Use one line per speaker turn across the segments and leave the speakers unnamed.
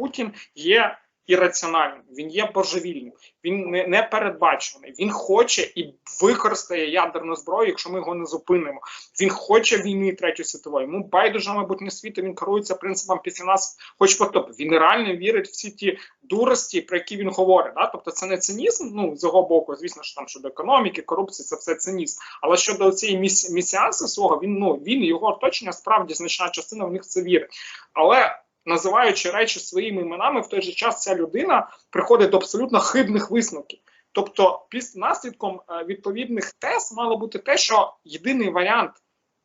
Путін є ірраціональним, він є божевільним, він не, не передбачений. Він хоче і використає ядерну зброю, якщо ми його не зупинимо. Він хоче війни третьої світової. Йому байдуже майбутнє світу. Він керується принципом після нас, хоч потоп. Він реально вірить в всі ті дурості, про які він говорить. Да? Тобто, це не цинізм. Ну з його боку, звісно, що там щодо економіки, корупції, це все цинізм. Але щодо цієї міс свого, він ну він його оточення справді значна частина в них це вірить. Але називаючи речі своїми іменами, в той же час ця людина приходить до абсолютно хибних висновків. Тобто, після наслідком е, відповідних тез мало бути те, що єдиний варіант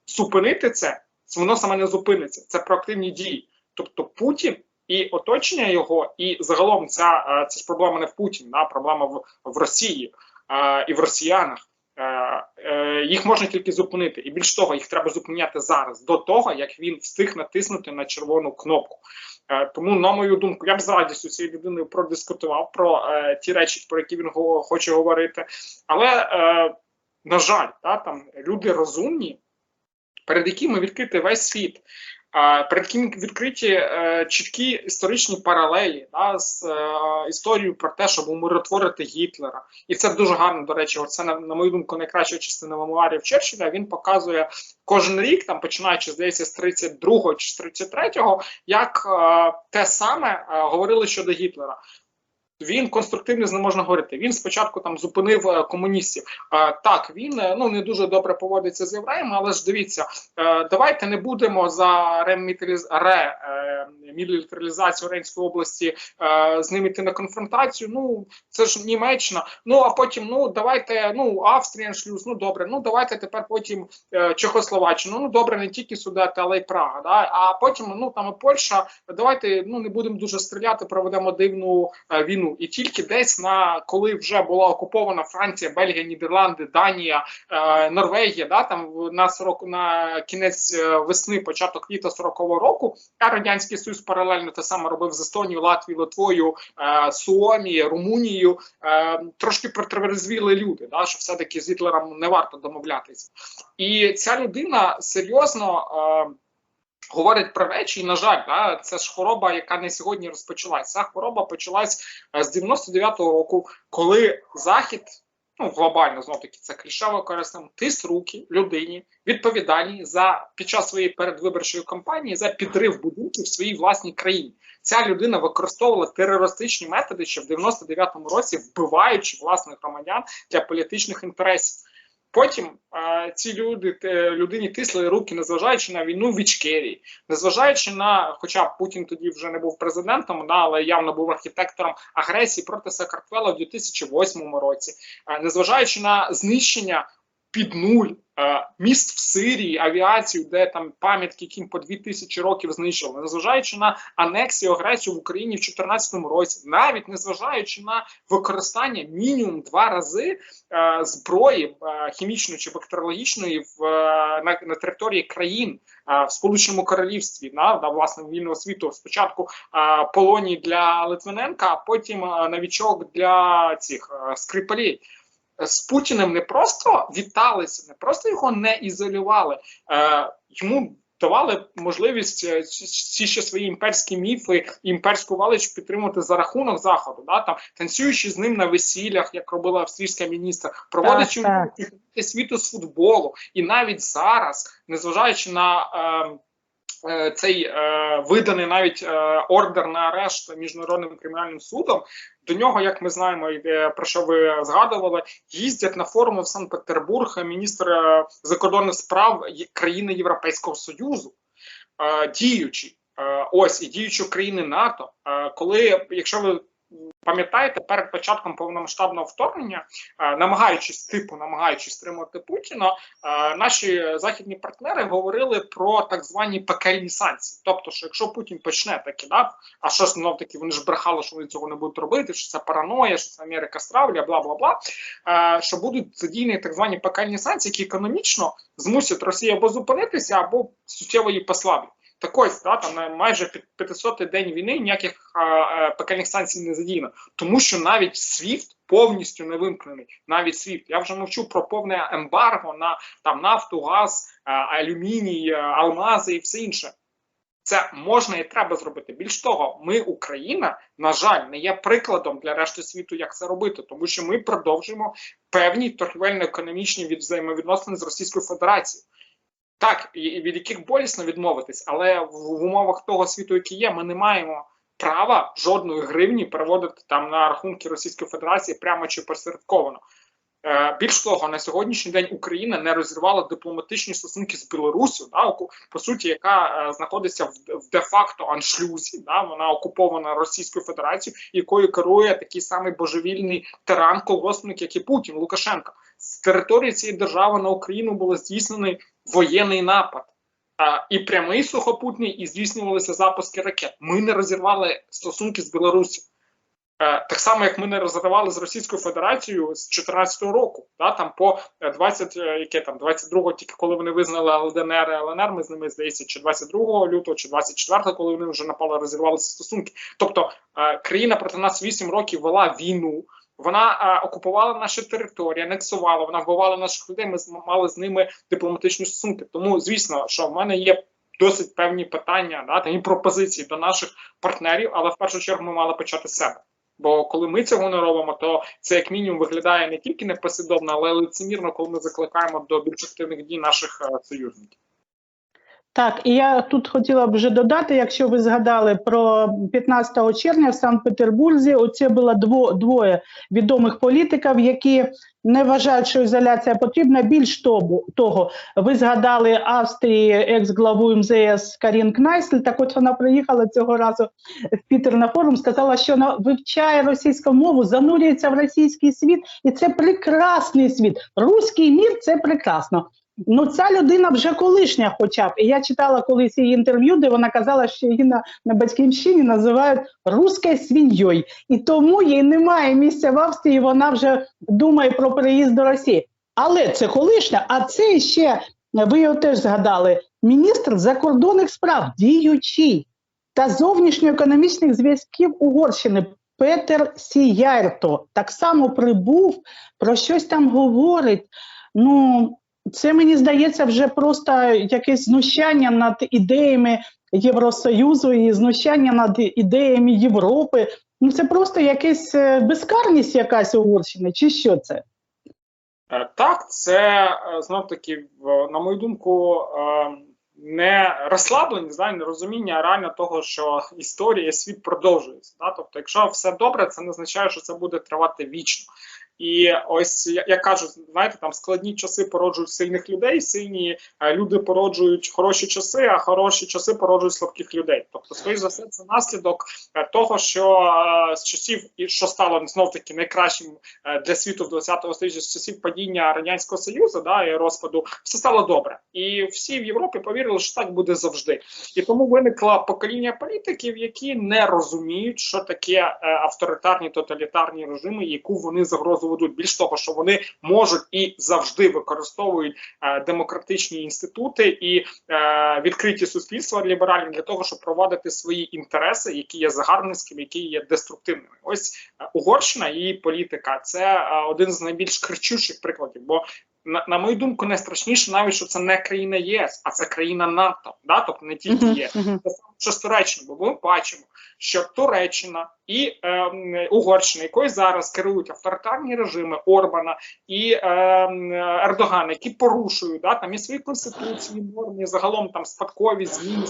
зупинити це, воно саме не зупиниться. Це проактивні дії. Тобто Путін і оточення його, і загалом ця е, це ж проблема не в Путіні, да, проблема в, в Росії е, і в росіянах. Е, е, їх можна тільки зупинити, і більш того, їх треба зупиняти зараз, до того як він встиг натиснути на червону кнопку. Е, тому, на мою думку, я б з радістю цією людиною продискутував про ті речі, про які він хоче говорити. Але на жаль, та, там люди розумні, перед якими відкритий весь світ. Перед ким відкриті е, чіткі історичні паралелі да, з е, історією про те, щоб умиротворити Гітлера, і це дуже гарно. До речі, це на, мою думку найкраща частина мемуарів Черчилля. Він показує кожен рік, там починаючи здається з 32-го чи з 33-го, як е, те саме говорили щодо Гітлера. Він конструктивно з ним можна говорити. Він спочатку там зупинив е, комуністів. Так, він е, ну не дуже добре поводиться з євреями, але ж дивіться, е, давайте не будемо за ремілітаріз... ре, е, мілітаризацію Рейнської області е, з ними йти на конфронтацію. Ну це ж Німеччина. Ну а потім ну давайте ну Австрія шлюз, ну добре. Ну давайте тепер потім е, Чехословаччину. Ну добре, не тільки Судети, але й Прага. Да? А потім ну там і Польща. Давайте ну не будемо дуже стріляти, проведемо дивну е, війну. І тільки десь на коли вже була окупована Франція, Бельгія, Нідерланди, Данія, Норвегія, да там на 40, на кінець весни, початок літа 40-го року, а радянський союз паралельно те саме робив з Естонією, Латвією, Литвою, е, Суомією, Румунією. Е, трошки протрезвіли люди, да, що все-таки з Гітлером не варто домовлятися. І ця людина серйозно. Е, Говорить про речі, і на жаль, да, це ж хвороба, яка не сьогодні розпочалась. Ця хвороба почалась е, з 99-го року, коли захід, ну глобально знов таки це клішево корисним, тис руки людині відповідальній за під час своєї передвиборчої кампанії за підрив будинків в своїй власній країні. Ця людина використовувала терористичні методи ще в 99-му році, вбиваючи власних громадян для політичних інтересів. Потім е, ці люди те, людині тисли руки, незважаючи на війну в Ічкерії, незважаючи на, хоча Путін тоді вже не був президентом, да, але явно був архітектором агресії проти Сакартвела в 2008 році, е, незважаючи на знищення під нуль е, міст в Сирії, авіацію, де там пам'ятки, яким по 2000 років знищили, незважаючи на анексію агресію в Україні в 2014 році, навіть незважаючи на використання мінімум два рази е, зброї е, хімічної чи бактеріологічної в на, на території країн в Сполученому Королівстві на да, власне вільного світу. Спочатку полоній для Литвиненка, а потім новічок для цих скрипалей. З Путіним не просто віталися, не просто його не ізолювали, е, йому давали можливість е, ці ще свої імперські міфи, імперську велич підтримувати за рахунок заходу. Да там танцюючи з ним на весіллях, як робила австрійська міністра, проводячи
Так,
чемпіонати світу з футболу, і навіть зараз, незважаючи на е, цей е, виданий навіть е, ордер на арешт міжнародним кримінальним судом. До нього, як ми знаємо, е, про що ви згадували, їздять на форуми в Санкт-Петербург міністр е, закордонних справ країни Європейського Союзу, е, діючі. Е, ось і діючі країни НАТО. Е, коли, якщо ви пам'ятаєте, перед початком повномасштабного вторгнення, е, намагаючись типу, намагаючись стримувати Путіна, е, наші західні партнери говорили про так звані пекельні санкції. Тобто, що якщо Путін почне таки, да, а що знов таки вони ж брехали, що вони цього не будуть робити, що це параноя, що це Америка стравля, бла бла бла. Е, що будуть задіяні так звані пекельні санкції, які економічно змусять Росію або зупинитися, або суттєво її послаблять. Так ось, да, там на майже під 500 день війни ніяких а, а, пекельних санкцій не задіяно, тому що навіть SWIFT повністю не вимкнений. Навіть SWIFT. Я вже мовчу про повне ембарго на там нафту, газ, а, алюміній, а, алмази і все інше. Це можна і треба зробити. Більш того, ми, Україна, на жаль, не є прикладом для решти світу, як це робити, тому що ми продовжуємо певні торгівельно-економічні від взаємовідносини з Російською Федерацією. Так, від яких болісно відмовитись, але в, умовах того світу, який є, ми не маємо права жодної гривні переводити там на рахунки Російської Федерації прямо чи посередковано. Е, Більш того, на сьогоднішній день Україна не розірвала дипломатичні стосунки з Білоруссю, да, по суті, яка е, знаходиться в, в де-факто аншлюзі. Да, вона окупована Російською Федерацією, якою керує такий самий божевільний тиран, колгоспник, як і Путін Лукашенко. З території цієї держави на Україну було здійснений воєнний напад. А, і прямий сухопутний, і здійснювалися запуски ракет. Ми не розірвали стосунки з Білоруссю. Е, так само, як ми не розривали з Російською Федерацією з 2014 року, да, там по е, 20, е, яке там 22-го, тільки коли вони визнали ЛДНР і ЛНР, ми з ними здається, чи 22 лютого, чи 24-го, коли вони вже напали, розірвали стосунки. Тобто е, країна проти нас 8 років вела війну. Вона е, окупувала наші території, анексувала, вона вбивала наших людей. Ми мали з ними дипломатичні стосунки. Тому, звісно, що в мене є досить певні питання, да, та і пропозиції до наших партнерів, але в першу чергу ми мали почати з себе. Бо коли ми цього не робимо, то це як мінімум виглядає не тільки непослідовно, але й лицемірно, коли ми закликаємо до більш активних дій наших е, союзників.
Так, і я тут хотіла б вже додати, якщо ви згадали про 15 червня в Санкт-Петербурзі, оце було дво, двоє відомих політиків, які не вважають, що ізоляція потрібна. Більш того, ви згадали Австрії екс-главу МЗС Карін Кнайсль. Так от вона приїхала цього разу в Пітер на форум, сказала, що вона вивчає російську мову, занурюється в російський світ, і це прекрасний світ. Руський мір це прекрасно. Ну, ця людина вже колишня, хоча б. І я читала колись її інтерв'ю, де вона казала, що її на, на батьківщині називають руською свиньою. І тому їй немає місця в Австрії, вона вже думає про приїзд до Росії. Але це колишня, а це ще, ви його теж згадали, міністр закордонних справ, діючий та зовнішньоекономічних зв'язків Угорщини Петер Сіярто так само прибув, про щось там говорить. Ну, це мені здається вже просто якесь знущання над ідеями Євросоюзу і знущання над ідеями Європи. Ну це просто якась е, безкарність якась Угорщини, чи що це?
Е, Так, це знов таки, на мою думку, е, не розслабленість, да, не розуміння реально того, що історія, світ продовжується. Да? Тобто, якщо все добре, це не означає, що це буде тривати вічно. І ось я, кажу, знаєте, там складні часи породжують сильних людей, сильні е, люди породжують хороші часи, а хороші часи породжують слабких людей. Тобто, скоріш за все, це наслідок е, того, що е, з часів і що стало знов таки найкращим для світу в 20-го столітті, з часів падіння радянського союзу, да і розпаду, все стало добре, і всі в Європі повірили, що так буде завжди. І тому виникло покоління політиків, які не розуміють, що таке авторитарні тоталітарні режими, яку вони загрозу ведуть. Більш того, що вони можуть і завжди використовують е, демократичні інститути і е, відкриті суспільства ліберальні для того, щоб проводити свої інтереси, які є загарбницькими, які є деструктивними. Ось е, Угорщина і політика це е, один з найбільш кричущих прикладів. Бо на, на мою думку, найстрашніше навіть що це не країна єС, а це країна НАТО. Да? Тобто не тільки ЄС. саме, що з Туреччиною, бо ми бачимо, що Туреччина і е, Угорщина, якою зараз керують авторитарні режими Орбана і е, Ердогана, які порушують да, там і свої конституції, норми, і загалом там спадкові зміни.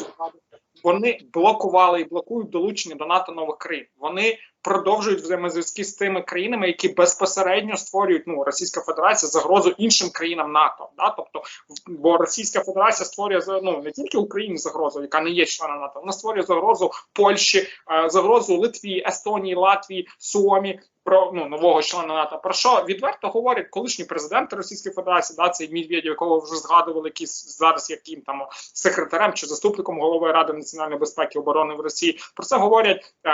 Вони блокували і блокують долучення до НАТО нових країн. Вони продовжують взаємозв'язки з тими країнами, які безпосередньо створюють ну Російська Федерація загрозу іншим країнам НАТО. Да? Тобто, бо Російська Федерація створює ну не тільки Україні загрозу, яка не є членом НАТО, вона створює загрозу Польщі, е, загрозу Литві, Естонії, Латвії, Суомі. Про ну нового члена НАТО про що відверто говорять колишні президенти Російської Федерації, да цей Медведєв, якого вже згадували, який зараз яким там секретарем чи заступником голови ради національної безпеки і оборони в Росії. Про це говорять е,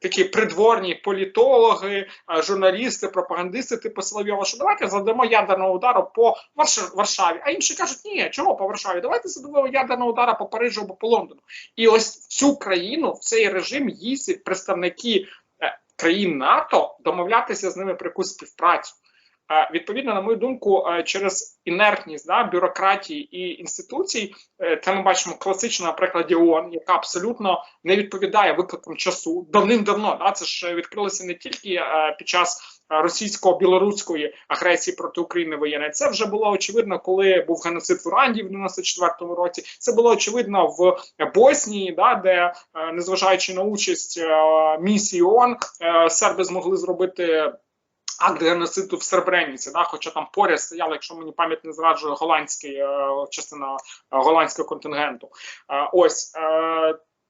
такі придворні політологи, е, журналісти, пропагандисти типу Соловйова, що давайте задамо ядерного удару по Варш- Варшаві. А інші кажуть, ні, чого по Варшаві? Давайте задамо ядерного удару по Парижу або по Лондону. І ось в цю країну, в цей режим їздять представники країн НАТО домовлятися з ними про якусь співпрацю. Відповідно, на мою думку, е, через інертність да, бюрократії і інституцій, е, це ми бачимо класично на прикладі ООН, яка абсолютно не відповідає викликам часу давним-давно. Да, це ж відкрилося не тільки е, під час російсько-білоруської агресії проти України воєнної. Це вже було очевидно, коли був геноцид в Уранді в 94-му році. Це було очевидно в Боснії, да, де незважаючи на участь місії ООН, серби змогли зробити. Акт геноциду в Сербреніці, да, хоча там поряд стояла, якщо мені пам'ять не зраджує, голландський е, частина е, голландського контингенту. Е, ось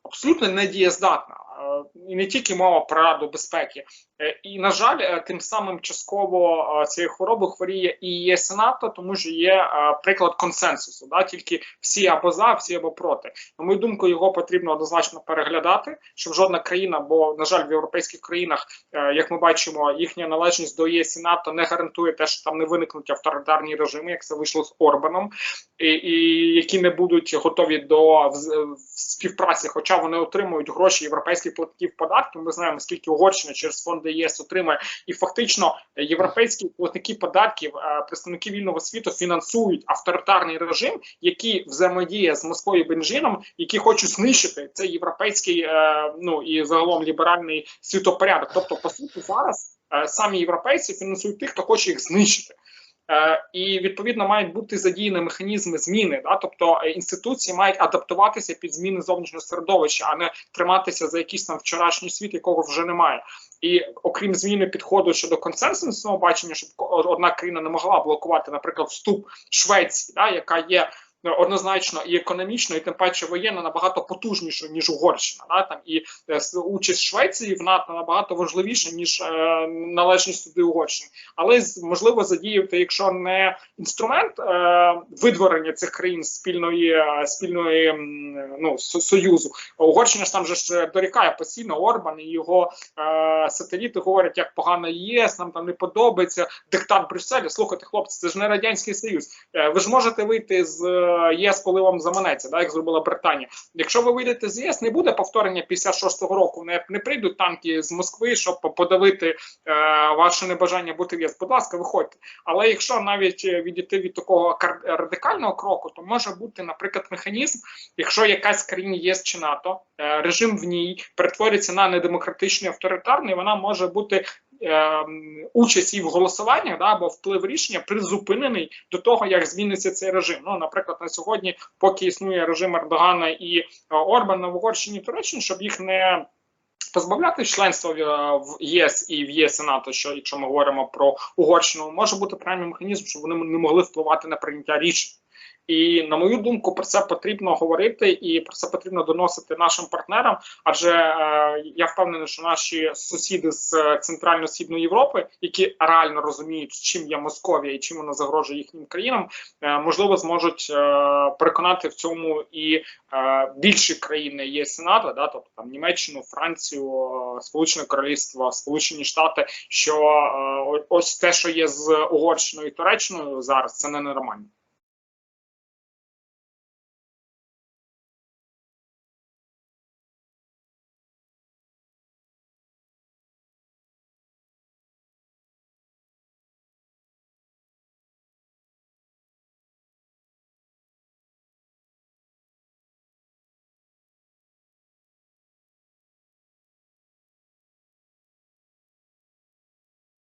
абсолютно недієздатна. Е, і не тільки мова про раду безпеки. Е, І на жаль, е, тим самим частково цією хворобою хворіє і ЄС НАТО, тому що є приклад консенсусу. Да, тільки всі або за, всі або проти. На мою думку, його потрібно однозначно переглядати, щоб жодна країна, бо на жаль, в європейських країнах, як ми бачимо, їхня належність до ЄС і НАТО не гарантує те, що там не виникнуть авторитарні режими, як це вийшло з Орбаном, і, і які не будуть готові до співпраці, хоча вони отримують гроші європейських платників податків. Ми знаємо, скільки Угорщина через фонди ЄС отримує, і фактично е, європейські платники податків, е, представники вільного світу фінансують авторитарний режим, який взаємодіє з Москвою Бенжином, які хочуть знищити цей європейський е, ну і загалом ліберальний світопорядок. Тобто, по суті, зараз самі європейці фінансують тих, хто хоче їх знищити. Е, і відповідно мають бути задіяні механізми зміни, да? тобто е, інституції мають адаптуватися під зміни зовнішнього середовища, а не триматися за якийсь там вчорашній світ, якого вже немає. І окрім зміни підходу щодо консенсусного бачення, щоб одна країна не могла блокувати, наприклад, вступ Швеції, да, яка є однозначно і економічно, і тим паче воєнно набагато потужнішою ніж Угорщина. Да, там і е, участь Швеції в НАТО набагато важливіша ніж е, належність туди Угорщини. Але можливо задіяти, якщо не інструмент е, видворення цих країн спільної е, спільної ну со- союзу. Угорщина ж там же ж дорікає постійно Орбан і його е, сателіти говорять, як погано ЄС, нам там не подобається диктат Брюсселя. Слухайте, хлопці, це ж не радянський союз. Е, ви ж можете вийти з е, єС, коли вам заманеться, да, як зробила Британія. Якщо ви вийдете з ЄС, не буде повторення 56-го року. Не, не прийдуть танки з Москви, щоб подавити е, ваше небажання бути в ЄС. Будь ласка, виходьте. Але якщо навіть е, відійти від такого радикального кроку, то може бути, наприклад, механізм, якщо якась країна ЄС чи НАТО, е, режим в ній перетворюється на недемократичний авторитарний, вона може бути. Е, Участь і в голосуваннях да, або вплив рішення призупинений до того, як зміниться цей режим. Ну, наприклад, на сьогодні, поки існує режим Ердогана і е, Орбана в Угорщині Туреччині, щоб їх не позбавляти членства в, е, ЄС і в ЄС НАТО, що якщо ми говоримо про Угорщину, може бути правильний механізм, щоб вони не могли впливати на прийняття рішень. І на мою думку, про це потрібно говорити, і про це потрібно доносити нашим партнерам. Адже е, я впевнений, що наші сусіди з е, центрально-східної Європи, які реально розуміють, чим є Московія і чим вона загрожує їхнім країнам, е, можливо, зможуть е, переконати в цьому і е, більші країни ЄС НАТО, да, тобто там Німеччину, Францію, е, Сполучене Королівство, Сполучені Штати, що е, ось те, що є з Угорщиною і Туреччиною зараз, це не нормально.